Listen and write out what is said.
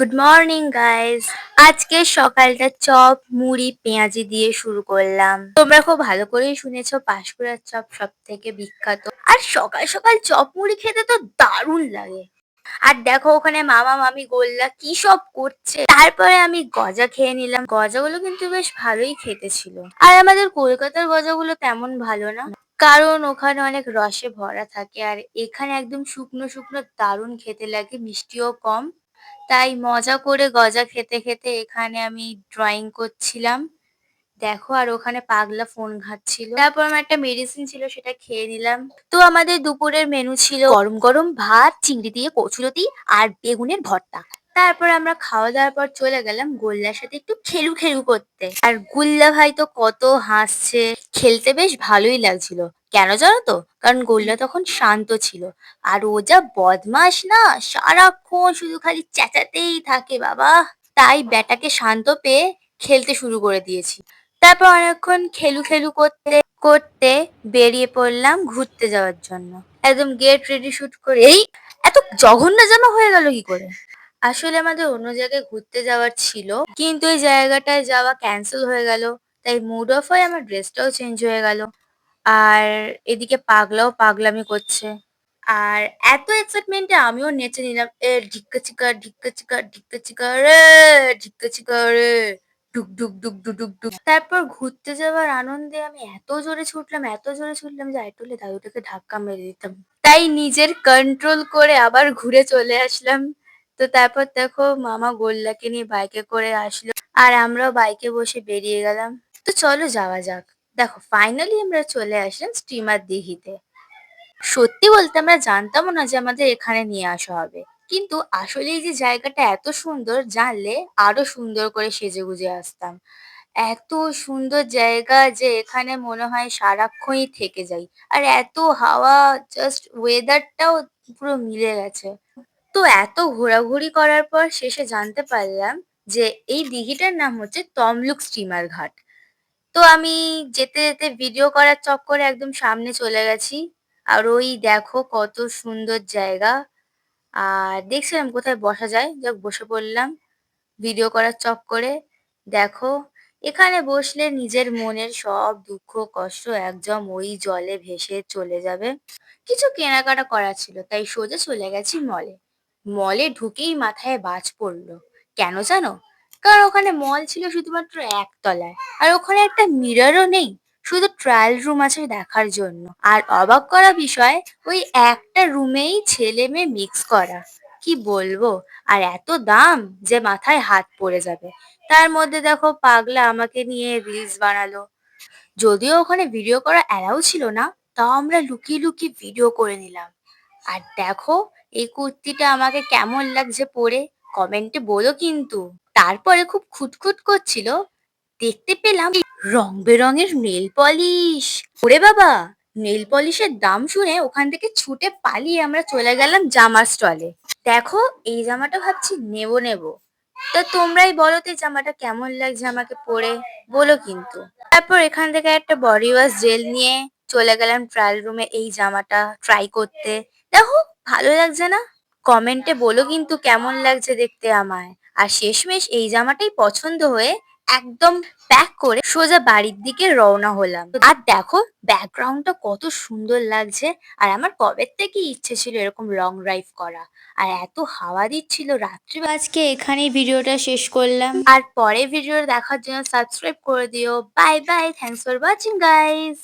Good morning guys আজকে সকালটা chop, মুড়ি, পেঁয়াজি দিয়ে শুরু করলাম। তোমরা খুব ভালো করেই শুনেছো, পাঁশকুড়ার চপ সব থেকে বিখ্যাত। আর সকাল সকাল চপ, মুড়ি খেতে তো দারুণ লাগে। আর দেখো, ওখানে মামা, মামি, গোল্লা কি সব করছে। তারপরে আমি গজা খেয়ে নিলাম। গজাগুলো কিন্তু বেশ ভালোই খেতে ছিল আর আমাদের কলকাতার গজাগুলো তেমন ভালো না। কারণ ওখানে অনেক রসে ভরা থাকে। আর এখানে একদম শুকনো শুকনো, দারুণ খেতে লাগে। মিষ্টিও কম। তাই মজা করে গজা খেতে খেতে এখানে আমি ড্রয়িং করছিলাম। দেখো আর ওখানে পাগলা ফোন ঘাঁটছিল। তারপর আমার একটা মেডিসিন ছিল, সেটা খেয়ে নিলাম। তো আমাদের দুপুরের মেনু ছিল গরম গরম ভাত, চিংড়ি দিয়ে কচুরতি আর বেগুনের ভর্তা। তারপর আমরা খাওয়া দাওয়ার পর চলে গেলাম গোল্লার সাথে একটু খেলু খেলু করতে। আর গুল্লা ভাই তো কত হাসছে, খেলতে বেশ ভালোই লাগছিল। কেন জানো তো? কারণ গোল্লা তখন শান্ত ছিল। আর ও যা বদমাস না, সারাক্ষণ শুধু খালি চেঁচাতেই থাকে বাবা। তাই ব্যাটাকে শান্ত পেয়ে খেলতে শুরু করে দিয়েছি। তারপর অনেকক্ষণ খেলু খেলু করতে করতে বেরিয়ে পড়লাম ঘুরতে যাওয়ার জন্য। একদম গেট রেডি শুট করে। এই এত জঘন্য জামা হয়ে গেল কি করে? আসলে আমাদের অন্য জায়গায় ঘুরতে যাওয়ার ছিল, কিন্তু এই জায়গাটায় যাওয়া ক্যান্সেল হয়ে গেল। তাই মুড অফ হয়ে আমার ড্রেসটাও চেঞ্জ হয়ে গেল। আর এদিকে পাগলাও পাগলামি করছে। আর এত এক্সাইটমেন্টে আমিও নেচে নিলাম, এ ঢিক্কা চিকা ঢিক্কা চিকা ঢিক্কা চিকা রে, ঢিক্কা চিকা রে। ডুক ডুক ডুক ডুক ডুক ডুক। তারপর ঘুরতে যাওয়ার আনন্দে আমি এত জোরে ছুটলাম, এত জোরে ছুটলাম যে আইটুলে দাদুটাকে ধাক্কা মেরে দিতাম। তাই নিজের কন্ট্রোল করে আবার ঘুরে চলে আসলাম। তো তারপর দেখো মামা গোল্লাকে নিয়ে বাইকে করে আসলো, আর আমরাও বাইকে বসে বেরিয়ে গেলাম। তো চলো যাওয়া যাক। দেখো ফাইনালি আমরা চলে আসলাম স্টিমার দিঘিতে। সত্যি বলতে আমরা জানতামও না যে আমাদের এখানে নিয়ে আসা হবে। কিন্তু আসলে এই যে জায়গাটা এত সুন্দর, জানলে আরও সুন্দর করে সেজে গুজে আসতাম। এত সুন্দর জায়গা যে এখানে মনে হয় সারাক্ষণই থেকে যাই। আর এত হাওয়া জাস্ট ওয়েদারটাও পুরো মিলে গেছে। তো এত ঘোরাঘুরি করার পর শেষে জানতে পারলাম যে এই দিঘিটার নাম হচ্ছে তমলুক স্টিমার ঘাট। তো আমি যেতে যেতে ভিডিও করার চক্করে একদম সামনে চলে গেছি। আর ওই দেখো কত সুন্দর জায়গা। আর দেখছিলাম কোথায় বসা যায়। যাক, বসে পড়লাম ভিডিও করার চক্করে। দেখো, এখানে বসলে নিজের মনের সব দুঃখ, কষ্ট একদম ওই জলে ভেসে চলে যাবে। কিছু কেনাকাটা করা ছিল, তাই সোজা চলে গেছি মলে মলে ঢুকেই মাথায় বাজ পড়ল। কেন জানো? কারণ ওখানে মল ছিল শুধুমাত্র একতলায়। আর ওখানে একটা মিররও নেই, শুধু ট্রায়াল রুম আছে দেখার জন্য। আর অবাক করা বিষয়, ওই একটা রুমেই ছেলে মেয়ে মিক্স করা। কি বলব? আর এত দাম যে মাথায় হাত পড়ে যাবে। তার মধ্যে দেখো পাগলা আমাকে নিয়ে রিলস বানালো। যদিও ওখানে ভিডিও করা অ্যালাউ ছিল না, তাও আমরা লুকিয়ে লুকিয়ে ভিডিও করে নিলাম। আর দেখো, এই কুর্তিটা আমাকে কেমন লাগছে পরে। কমেন্টে বলো কিন্তু। তারপরে খুব খুঁতখুত করছিল। দেখতে পেলাম রং বেরঙের নেল পলিশ। ওরে বাবা, নেল পলিশের দাম শুনে ওখান থেকে ছুটে পালিয়ে আমরা চলে গেলাম জামার স্টলে। দেখো, এই জামাটা ভাবছি নেব নেব। তা তোমরাই বলো তো জামাটা কেমন লাগছে আমাকে পরে, বলো কিন্তু। তারপর এখান থেকে একটা বডি ওয়াশ জেল নিয়ে চলে গেলাম ট্রায়াল রুমে এই জামাটা ট্রাই করতে। দেখো, ভালো লাগছে না? কমেন্টে বলো কিন্তু কেমন লাগছে দেখতে আমায়। আর শেষমেশ এই জামাটাই পছন্দ হয়ে একদম প্যাক করে সোজা বাড়ির দিকে রওনা হলাম। আর দেখো ব্যাকগ্রাউন্ডটা কত সুন্দর লাগছে। আর আমার কবে থেকে ইচ্ছে ছিল এরকম লং ড্রাইভ করা। আর এত হাওয়া দিচ্ছিল রাত্রি। আজকে এখানেই ভিডিওটা শেষ করলাম। আর পরে ভিডিও দেখার জন্য সাবস্ক্রাইব করে দিও। Bye bye thanks for watching guys